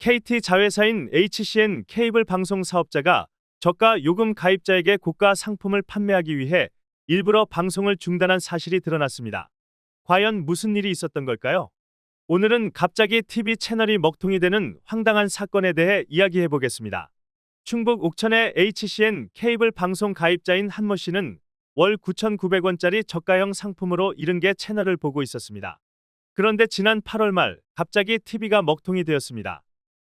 KT 자회사인 HCN 케이블 방송 사업자가 저가 요금 가입자에게 고가 상품을 판매하기 위해 일부러 방송을 중단한 사실이 드러났습니다. 과연 무슨 일이 있었던 걸까요? 오늘은 갑자기 TV 채널이 먹통이 되는 황당한 사건에 대해 이야기해 보겠습니다. 충북 옥천의 HCN 케이블 방송 가입자인 한모 씨는 월 9,900원짜리 저가형 상품으로 70개 채널을 보고 있었습니다. 그런데 지난 8월 말 갑자기 TV가 먹통이 되었습니다.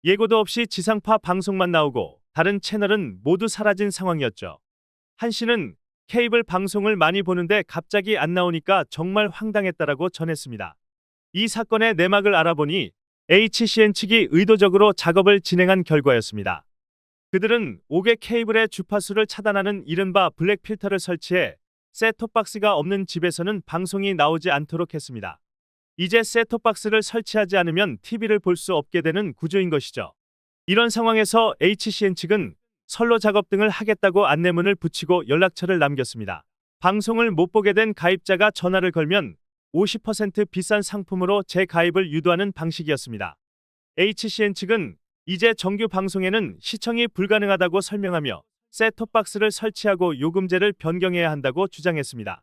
예고도 없이 지상파 방송만 나오고 다른 채널은 모두 사라진 상황이었죠. 한 씨는 케이블 방송을 많이 보는데 갑자기 안 나오니까 정말 황당했다라고 전했습니다. 이 사건의 내막을 알아보니 HCN 측이 의도적으로 작업을 진행한 결과였습니다. 그들은 5개 케이블의 주파수를 차단하는 이른바 블랙 필터를 설치해 셋톱박스가 없는 집에서는 방송이 나오지 않도록 했습니다. 이제 셋톱박스를 설치하지 않으면 TV를 볼 수 없게 되는 구조인 것이죠. 이런 상황에서 HCN 측은 선로 작업 등을 하겠다고 안내문을 붙이고 연락처를 남겼습니다. 방송을 못 보게 된 가입자가 전화를 걸면 50% 비싼 상품으로 재가입을 유도하는 방식이었습니다. HCN 측은 이제 정규 방송에는 시청이 불가능하다고 설명하며 셋톱박스를 설치하고 요금제를 변경해야 한다고 주장했습니다.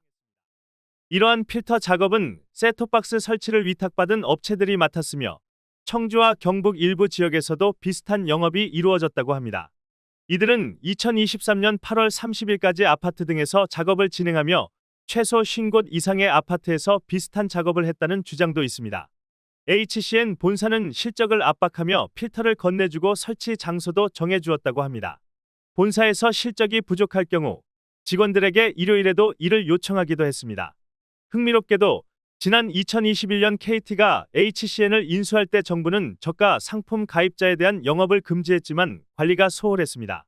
이러한 필터 작업은 셋톱박스 설치를 위탁받은 업체들이 맡았으며 청주와 경북 일부 지역에서도 비슷한 영업이 이루어졌다고 합니다. 이들은 2023년 8월 30일까지 아파트 등에서 작업을 진행하며 최소 50곳 이상의 아파트에서 비슷한 작업을 했다는 주장도 있습니다. HCN 본사는 실적을 압박하며 필터를 건네주고 설치 장소도 정해주었다고 합니다. 본사에서 실적이 부족할 경우 직원들에게 일요일에도 일을 요청하기도 했습니다. 흥미롭게도 지난 2021년 KT가 HCN을 인수할 때 정부는 저가 상품 가입자에 대한 영업을 금지했지만 관리가 소홀했습니다.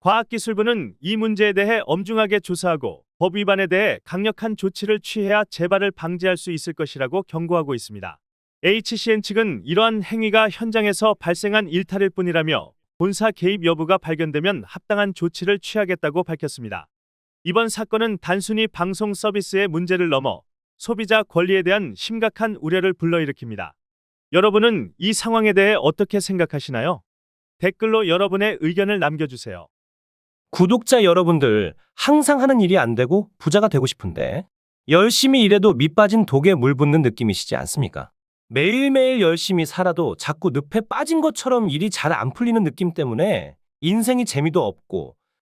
과학기술부는 이 문제에 대해 엄중하게 조사하고 법 위반에 대해 강력한 조치를 취해야 재발을 방지할 수 있을 것이라고 경고하고 있습니다. HCN 측은 이러한 행위가 현장에서 발생한 일탈일 뿐이라며 본사 개입 여부가 발견되면 합당한 조치를 취하겠다고 밝혔습니다. 이번 사건은 단순히 방송 서비스의 문제를 넘어 소비자 권리에 대한 심각한 우려를 불러일으킵니다. 여러분은 이 상황에 대해 어떻게 생각하시나요? 댓글로 여러분의 의견을 남겨주세요. 구독자 여러분들, 항상 하는 일이 안 되고 부자가 되고 싶은데, 열심히 일해도 밑 빠진 독에 물 붓는 느낌이시지 않습니까? 매일매일 열심히 살아도 자꾸 늪에 빠진 것처럼 일이 잘 안 풀리는 느낌 때문에 인생이 재미도 없고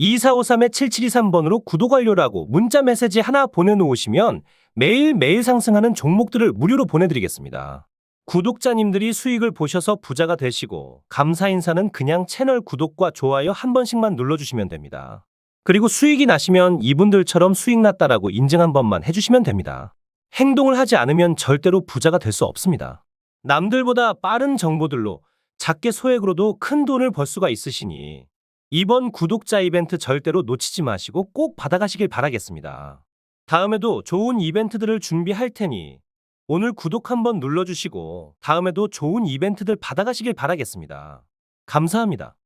010-2453-7723번으로 구독 완료라고 문자 메시지 하나 보내놓으시면 매일매일 상승하는 종목들을 무료로 보내드리겠습니다. 구독자님들이 수익을 보셔서 부자가 되시고 감사 인사는 그냥 채널 구독과 좋아요 한 번씩만 눌러주시면 됩니다. 그리고 수익이 나시면 이분들처럼 수익 났다라고 인증 한 번만 해주시면 됩니다. 행동을 하지 않으면 절대로 부자가 될 수 없습니다. 남들보다 빠른 정보들로 작게 소액으로도 큰 돈을 벌 수가 있으시니 이번 구독자 이벤트 절대로 놓치지 마시고 꼭 받아가시길 바라겠습니다. 다음에도 좋은 이벤트들을 준비할 테니 오늘 구독 한번 눌러주시고 다음에도 좋은 이벤트들 받아가시길 바라겠습니다. 감사합니다.